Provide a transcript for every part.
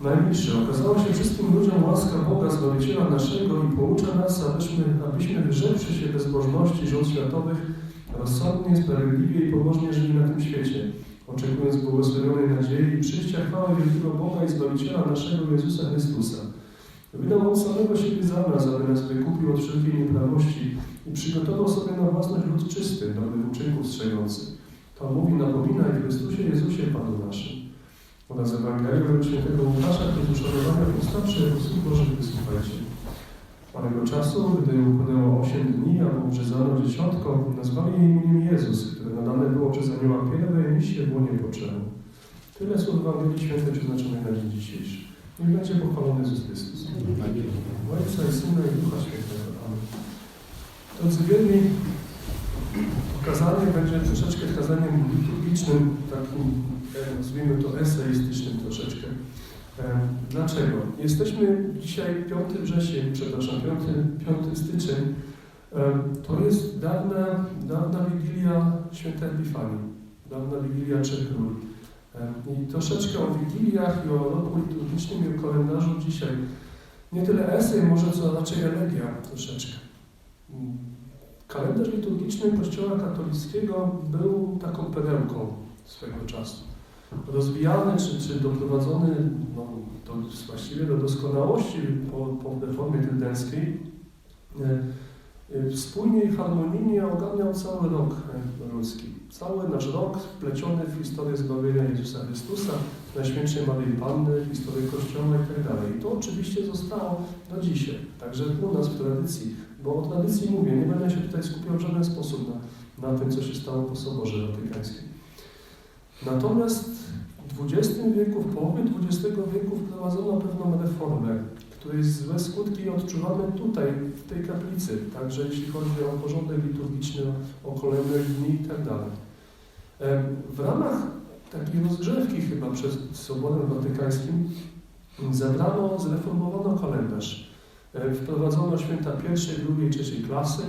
Najbliższy. Okazała się wszystkim ludziom łaska Boga, Zbawiciela naszego i poucza nas, abyśmy, abyśmy wyrzekłszy się bezbożności rząd światowych, rozsądnie, sprawiedliwie i pobożnie żyli na tym świecie, oczekując błogosławionej nadziei i przyjścia chwały wielkiego Boga i Zbawiciela naszego Jezusa Chrystusa. Wydał On samego siebie za nas, aby nas wykupił od wszelkiej nieprawości i przygotował sobie na własność lud czysty, uczynków strzegący. To mówi, napomina i Chrystusie Jezusie Panu naszym. Oraz Ewangelia według świętego Łukasza, który uszanowania ustawszy jako Syn Boży, wysłuchajcie. Panego czasu, gdy upłynęło osiem dni, a obrzezano dziesiątko, nazwali jej imieniem Jezus, które nadane było przez anioła pierwej misję w łonie poczęło. Tyle słów Ewangelii Świętej przeznaczonych na dzień dzisiejszy. Niech będzie pochwalony Jezus Chrystus. Ojca i Syna i Ducha Świętego. Amen. Drodzy wierni, kazanie będzie troszeczkę kazaniem liturgicznym, takim, e, nazwijmy to eseistycznym troszeczkę. E, Dlaczego? Jesteśmy dzisiaj 5 wrzesień, przepraszam, 5, 5 styczeń. E, To jest dawna, dawna Wigilia Świętej Epifanii, dawna Wigilia Trzech Król. I troszeczkę o Wigiliach i o roku liturgicznym i o kalendarzu dzisiaj. Nie tyle esej, może co raczej elegia troszeczkę. Kalendarz liturgiczny Kościoła katolickiego był taką perełką swego czasu. Rozwijany czy, czy doprowadzony no, do, właściwie do doskonałości po, po reformie trydenckiej, e, e, spójnie i harmonijnie ogarniał cały rok ludzki. Cały nasz rok wpleciony w historię zbawienia Jezusa Chrystusa, Najświętszej Maryi Panny, historię Kościoła i tak. I to oczywiście zostało do dzisiaj, także u nas w tradycji, bo o tradycji mówię, nie będę się tutaj skupiał w żaden sposób na, na tym, co się stało po Soborze Watykańskim. Natomiast w XX wieku, w połowie XX wieku wprowadzono pewną reformę, której złe skutki odczuwamy tutaj, w tej kaplicy, także jeśli chodzi o porządek liturgiczny, o kolejne dni i tak W ramach takiej rozgrzewki chyba przed Soborem Watykańskim zabrano, zreformowano kalendarz. E, Wprowadzono święta pierwszej, drugiej, trzeciej klasy,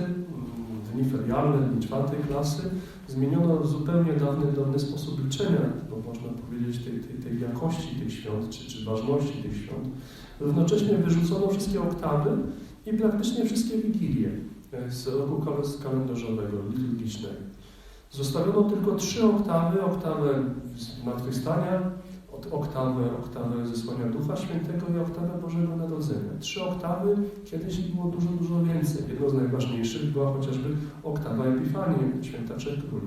dni ferialne, dni czwartej klasy. Zmieniono zupełnie dawny, dawny sposób liczenia, bo można powiedzieć tej, tej, tej jakości tych świąt, czy, czy ważności tych świąt. Równocześnie wyrzucono wszystkie oktawy i praktycznie wszystkie wigilie e, z roku kal- kalendarzowego, liturgicznego. Zostawiono tylko trzy oktawy, oktawę zmartwychwstania, oktawę, oktawę zesłania Ducha Świętego i oktawę Bożego Narodzenia. Trzy oktawy, kiedyś było dużo, dużo więcej. Jedną z najważniejszych była chociażby oktawa Epifanii, Święta Trzech Króli.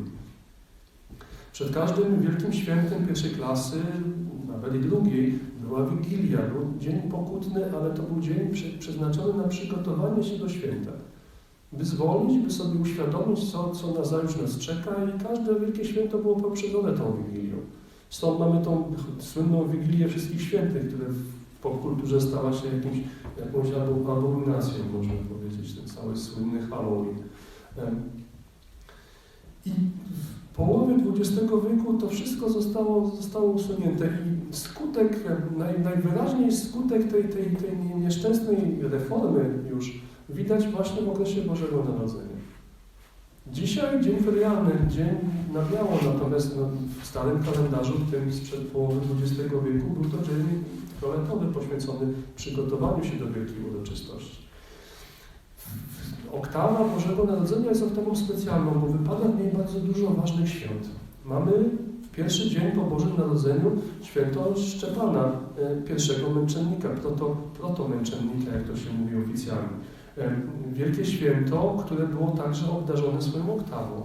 Przed każdym wielkim świętem pierwszej klasy, nawet i drugiej, była Wigilia, był dzień pokutny, ale to był dzień prze- przeznaczony na przygotowanie się do święta. By zwolnić, by sobie uświadomić, co, co na zajutrz nas czeka i każde wielkie święto było poprzedzone tą Wigilią. Stąd mamy tą słynną Wigilię Wszystkich Świętych, która w popkulturze stała się jakimś, jakąś abo- abominacją, można powiedzieć, ten cały słynny Halloween. I w połowie XX wieku to wszystko zostało, zostało usunięte i skutek, naj, najwyraźniej skutek tej, tej, tej nieszczęsnej reformy już widać właśnie w okresie Bożego Narodzenia. Dzisiaj dzień ferialny, dzień na biało, natomiast no, w starym kalendarzu, w tym sprzed połowy XX wieku, był to dzień fioletowy poświęcony przygotowaniu się do wielkiej uroczystości. Oktawa Bożego Narodzenia jest oktawą specjalną, bo wypada w niej bardzo dużo ważnych świąt. Mamy w pierwszy dzień po Bożym Narodzeniu święto Szczepana, e, pierwszego męczennika, proto, protomęczennika, jak to się mówi oficjalnie. E, Wielkie święto, które było także obdarzone swoją oktawą.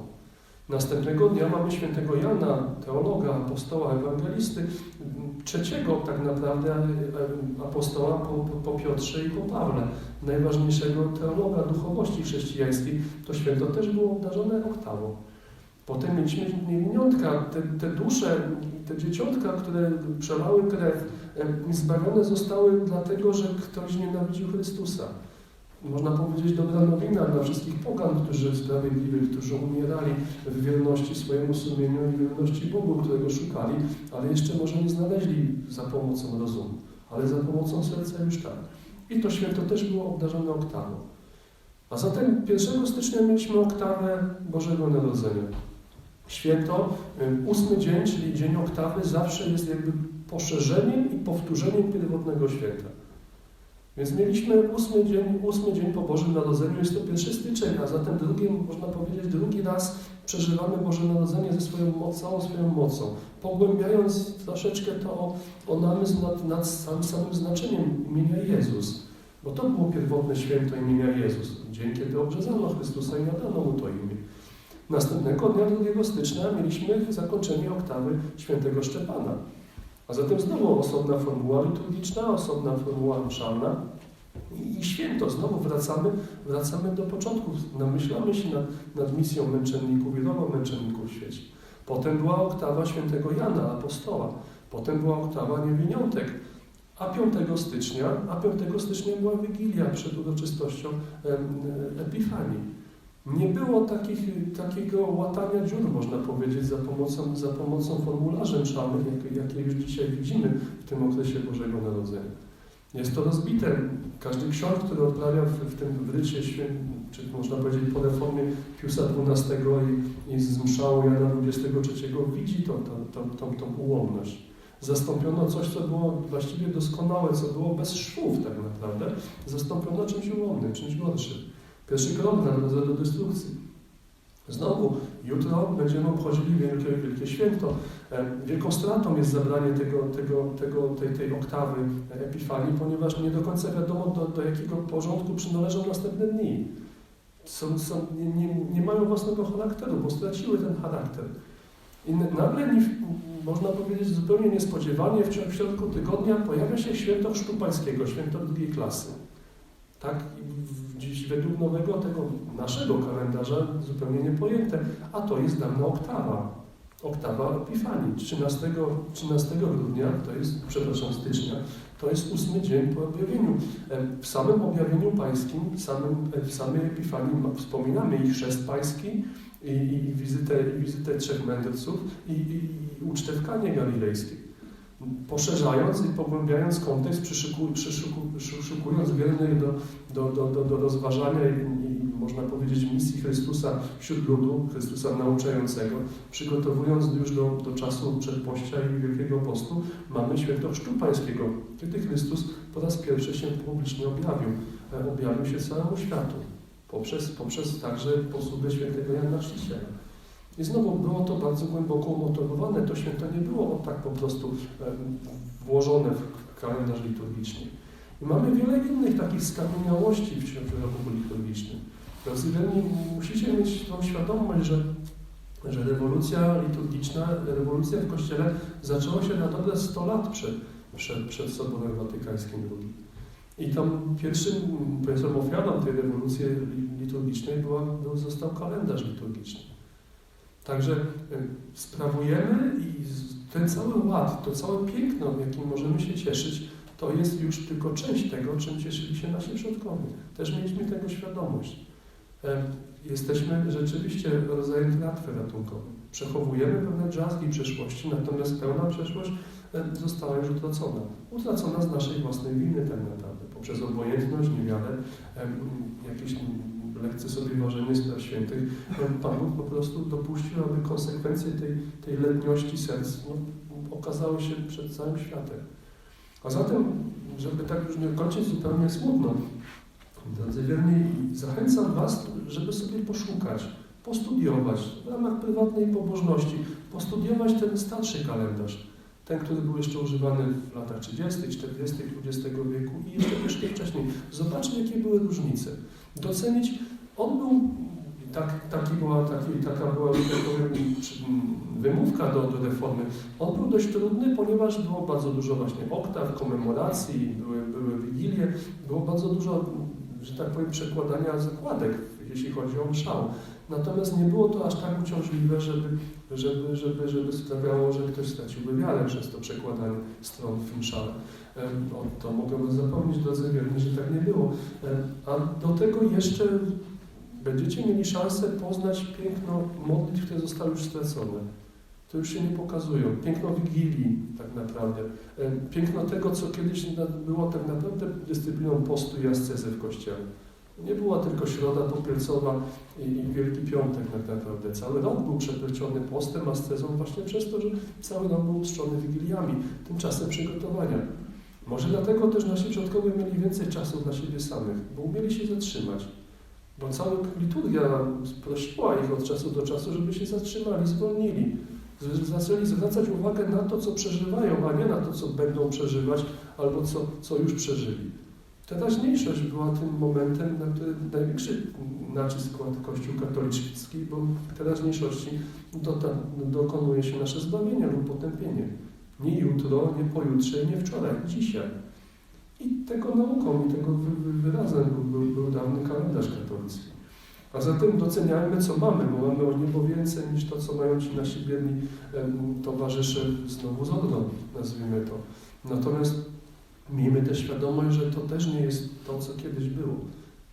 Następnego dnia mamy świętego Jana, teologa, apostoła, ewangelisty, trzeciego tak naprawdę e, apostoła po, po, Piotrze i po Pawle, najważniejszego teologa duchowości chrześcijańskiej. To święto też było obdarzone oktawą. Potem mieliśmy niewiniątka, te, te dusze, te dzieciątka, które przelały krew, e, zbawione zostały dlatego, że ktoś nienawidził Chrystusa można powiedzieć, dobra nowina dla wszystkich pogan, którzy sprawiedliwych, którzy umierali w wierności swojemu sumieniu i wierności Bogu, którego szukali, ale jeszcze może nie znaleźli za pomocą rozumu, ale za pomocą serca już tak. I to święto też było obdarzone oktawą. A zatem 1 stycznia mieliśmy oktawę Bożego Narodzenia. Święto, y, ósmy dzień, czyli dzień oktawy, zawsze jest jakby poszerzeniem i powtórzeniem pierwotnego święta. Więc mieliśmy ósmy dzień, ósmy dzień po Bożym Narodzeniu, jest to pierwszy styczeń, a zatem drugi, można powiedzieć, drugi raz przeżywamy Boże Narodzenie ze swoją moc, całą swoją mocą, pogłębiając troszeczkę to o namysł nad, nad samym, samym znaczeniem imienia Jezus. Bo to było pierwotne święto imienia Jezus, dzień, kiedy obrzezano Chrystusa i nadano Mu to imię. Następnego dnia 2 stycznia mieliśmy zakończenie oktawy świętego Szczepana. A zatem znowu osobna formuła liturgiczna, osobna formuła mszalna i, i święto. Znowu wracamy, wracamy do początku. Namyślamy się nad, nad misją męczenników i rolą męczenników w świecie. Potem była oktawa świętego Jana, apostoła. Potem była oktawa niewiniątek. A 5 stycznia, a 5 stycznia była Wigilia przed uroczystością Epifanii. Nie było takich, takiego łatania dziur, można powiedzieć, za pomocą, za pomocą formularzy mszalnych, jakie, jakie już dzisiaj widzimy w tym okresie Bożego Narodzenia. Jest to rozbite. Każdy ksiądz, który odprawia w, w tym wrycie, czy można powiedzieć po reformie Piusa XII i, i z mszału Jana XXIII, widzi tą, tą, tą, tą, tą ułomność. Zastąpiono coś, co było właściwie doskonałe, co było bez szwów tak naprawdę, zastąpiono czymś ułomnym, czymś gorszym. Pierwszy krok na drodze do destrukcji. Znowu, jutro będziemy obchodzili wielkie, wielkie święto. E, Wielką stratą jest zabranie tego, tego, tego, tej, tej oktawy Epifanii, ponieważ nie do końca wiadomo, do, do jakiego porządku przynależą następne dni. Są, są, nie, nie, nie mają własnego charakteru, bo straciły ten charakter. I nagle, można powiedzieć zupełnie niespodziewanie, w środku tygodnia pojawia się święto Chrztu Pańskiego, święto drugiej klasy. Tak, według nowego tego naszego kalendarza zupełnie niepojęte, a to jest dawna oktawa. Oktawa Epifanii. 13, 13 grudnia, to jest, przepraszam, stycznia, to jest ósmy dzień po objawieniu. W samym objawieniu pańskim, w, samym, w samej Epifanii wspominamy i chrzest pański, i, i, wizytę, i wizytę trzech mędrców, i, i, i ucztę w Kanie Galilejskiej poszerzając i pogłębiając kontekst, przyszyku, przyszyku, przyszykując wiernych do, do, do, do, do rozważania i, i, można powiedzieć misji Chrystusa wśród ludu, Chrystusa nauczającego, przygotowując już do, do czasu przedpościa i Wielkiego Postu, mamy święto Chrztu Pańskiego, kiedy Chrystus po raz pierwszy się publicznie objawił, e, objawił się całemu światu, poprzez, poprzez także posługę świętego Jana Chrzciciela. I znowu było to bardzo głęboko umotywowane. To święto nie było tak po prostu włożone w kalendarz liturgiczny. I mamy wiele innych takich skamieniałości w roku liturgicznym. Drodzy musicie mieć tą świadomość, że, że rewolucja liturgiczna, rewolucja w Kościele zaczęła się na dobre 100 lat przed, przed, przed Soborem Watykańskim II. I tam pierwszym, ofiarą tej rewolucji liturgicznej była, był, został kalendarz liturgiczny. Także y, sprawujemy i ten cały ład, to całe piękno, jakim możemy się cieszyć, to jest już tylko część tego, czym cieszyli się nasi przodkowie. Też mieliśmy tego świadomość. Jesteśmy rzeczywiście rodzajem tratwy ratunkowej. Przechowujemy pewne drzazgi przeszłości, natomiast pełna przeszłość została już utracona. Utracona z naszej własnej winy tak naprawdę, poprzez obojętność, niewiarę, jakieś lekce sobie ważenie spraw świętych, Pan Bóg po prostu dopuścił, aby konsekwencje tej, tej letniości serc no, okazały się przed całym światem. A zatem, żeby tak już nie kończyć zupełnie smutno, drodzy wierni, zachęcam Was, żeby sobie poszukać, postudiować w ramach prywatnej pobożności, postudiować ten starszy kalendarz, ten, który był jeszcze używany w latach 30., 40. XX wieku i jeszcze, jeszcze wcześniej. Zobaczmy, jakie były różnice. Docenić, on był, tak, taki była, taki, taka była tak powiem, wymówka do, do reformy. On był dość trudny, ponieważ było bardzo dużo właśnie oktaw, komemoracji, były, były wigilie, było bardzo dużo, że tak powiem, przekładania zakładek, jeśli chodzi o mszał. Natomiast nie było to aż tak uciążliwe, żeby, żeby, żeby, żeby sprawiało, że ktoś straciłby wiarę przez to przekładanie stron mszale. O, to mogę zapomnieć, drodzy wierni, że tak nie było. A do tego jeszcze będziecie mieli szansę poznać piękno modlitw, które zostały już stracone. To już się nie pokazują. Piękno Wigilii tak naprawdę. Piękno tego, co kiedyś było tak naprawdę dyscypliną postu i ascezy w Kościele. Nie była tylko Środa Popielcowa i, i Wielki Piątek tak naprawdę. Cały rok był przepleciony postem, ascezą właśnie przez to, że cały rok był uczczony Wigiliami, tym czasem przygotowania. Może dlatego też nasi przodkowie mieli więcej czasu dla siebie samych, bo umieli się zatrzymać. Bo cała liturgia prosiła ich od czasu do czasu, żeby się zatrzymali, zwolnili. Zaczęli zwracać uwagę na to, co przeżywają, a nie na to, co będą przeżywać albo co, co już przeżyli. Teraźniejszość była tym momentem, na który największy nacisk kładł Kościół katolicki, bo w teraźniejszości dota, dokonuje się nasze zbawienie lub potępienie. Nie jutro, nie pojutrze, nie wczoraj, dzisiaj. I tego nauką, i tego wy- wy- wyrazem był, był, był dawny kalendarz katolicki. A zatem doceniajmy, co mamy, bo mamy o niebo więcej niż to, co mają ci nasi biedni towarzysze znowu z nazwijmy to. Natomiast miejmy też świadomość, że to też nie jest to, co kiedyś było.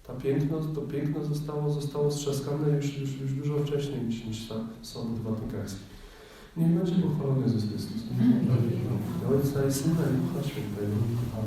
Ta piękno, to piękno zostało, zostało strzaskane już, już, już dużo wcześniej niż, niż sam Sąd Watykański. Niech będzie pochwalony Jezus Chrystus. Ojca i Syna i Ducha Świętego.